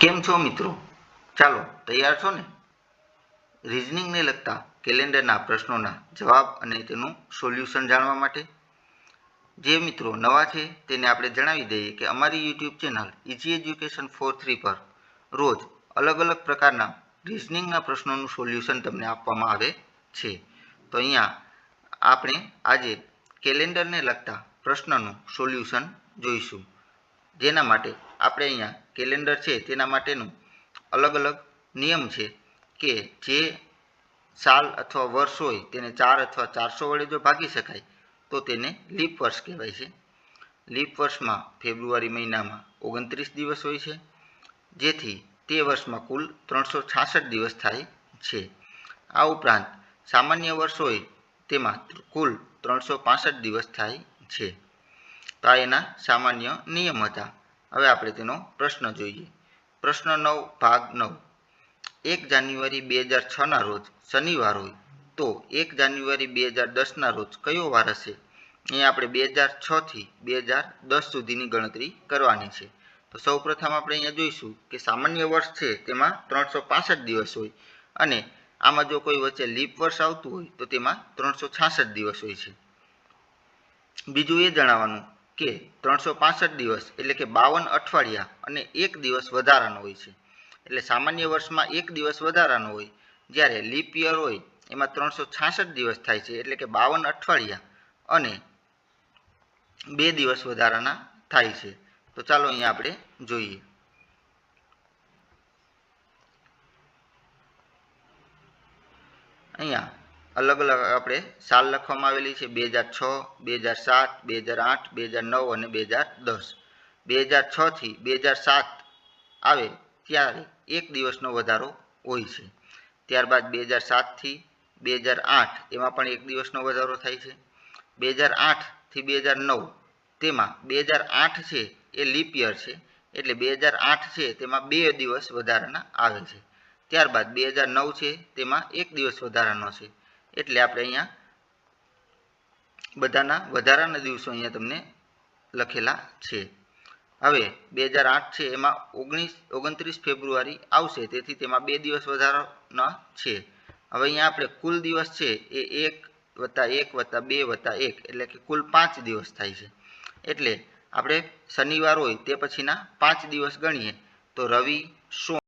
કેમ છો મિત્રો? ચાલો, તૈયાર છો ને? રિઝનિંગને લગતા કેલેન્ડરના પ્રશ્નોના જવાબ અને તેનું સોલ્યુશન જાણવા માટે. જે મિત્રો નવા છે, તેને આપણે જણાવી દઈએ કે અમારી YouTube channel easy education four three પર રોજ અલગ અલગ પ્રકારના રિઝનિંગના પ્રશ્નોનું સોલ્યુશન તમને આપવામાં આવે છે. તો અહીંયા આપણે આજે કેલેન્ડરને લગતા પ્રશ્નનું સોલ્યુશન જોઈશું. જેના માટે આપણે અહીંયા કેલેન્ડર છે, તેના માટેનું અલગ અલગ નિયમ છે કે જે સાલ અથવા વર્ષ હોય તેને ચાર અથવા ચારસો વડે જો ભાગી શકાય, તો તેને લીપ વર્ષ કહેવાય છે. લીપ વર્ષમાં ફેબ્રુઆરી મહિનામાં ઓગણત્રીસ દિવસ હોય છે. જેથી તે વર્ષમાં કુલ ત્રણસો છાસઠ દિવસ થાય છે. આ ઉપરાંત સામાન્ય વર્ષ હોય તેમાં કુલ ત્રણસો પાસઠ દિવસ થાય છે. તો આ એના સામાન્ય નિયમ હતા. હવે આપણે તેનો પ્રશ્ન જોઈએ. પ્રશ્ન નવ, ભાગ નવ. એક જાન્યુઆરી બે હજાર છના રોજ શનિવાર હોય તો એક જાન્યુઆરી બે હજાર દસના રોજ કયો વાર હશે? અહીંયા આપણે બે હજાર છથી બે હજાર દસ સુધીની ગણતરી કરવાની છે. તો સૌપ્રથમ આપણે અહીંયા જોઈશું કે સામાન્ય વર્ષ છે તેમાં ત્રણસો દિવસ હોય અને આમાં જો કોઈ વચ્ચે લીપ વર્ષ આવતું હોય તો તેમાં ત્રણસો દિવસ હોય છે. બીજું એ જણાવવાનું કે ત્રણસો દિવસ એટલે કે બાવન અઠવાડિયા અને એક દિવસ વધારાનો હોય છે. એટલે સામાન્ય વર્ષમાં એક દિવસ વધારાનો હોય. જ્યારે લીપ યર હોય એમાં ત્રણસો દિવસ થાય છે એટલે કે બાવન અઠવાડિયા અને બે દિવસ વધારાના થાય છે. તો ચાલો અહીંયા આપણે જોઈએ અહીંયા અલગ અલગ આપણે સાલ લખવામાં આવેલી છે બે હજાર છ બે હજાર સાત બે હજાર આઠ બે હજાર નવ અને બે હજાર દસ બે હજાર છથી બે હજાર સાત આવે ત્યારે એક દિવસનો વધારો હોય છે ત્યારબાદ બે હજાર સાતથી બે હજાર આઠ એમાં પણ એક દિવસનો વધારો થાય છે બે હજાર આઠથી બે હજાર નવ તેમાં બે હજાર આઠ છે એ લીપ યર છે. એટલે બે હજાર આઠ છે, તેમાં બે દિવસ વધારાના આવે છે. ત્યારબાદ બે હજાર નવ છે, તેમાં એક દિવસ વધારાનો છે. એટલે આપણે અહીંયા બધાના વધારાના દિવસો અહીંયા તમને લખેલા છે. હવે બે હજાર આઠ છે, એમાં ઓગણીસ, ઓગણત્રીસ ફેબ્રુઆરી આવશે, તેથી તેમાં બે દિવસ વધારાના છે. હવે અહીંયા આપણે કુલ દિવસ છે, એ એક વત્તા એક વત્તા બે વત્તા એક, એટલે કે કુલ પાંચ દિવસ થાય છે. એટલે આપણે શનિવાર હોય તે પછીના પાંચ દિવસ ગણીએ. તો રવિ સોમ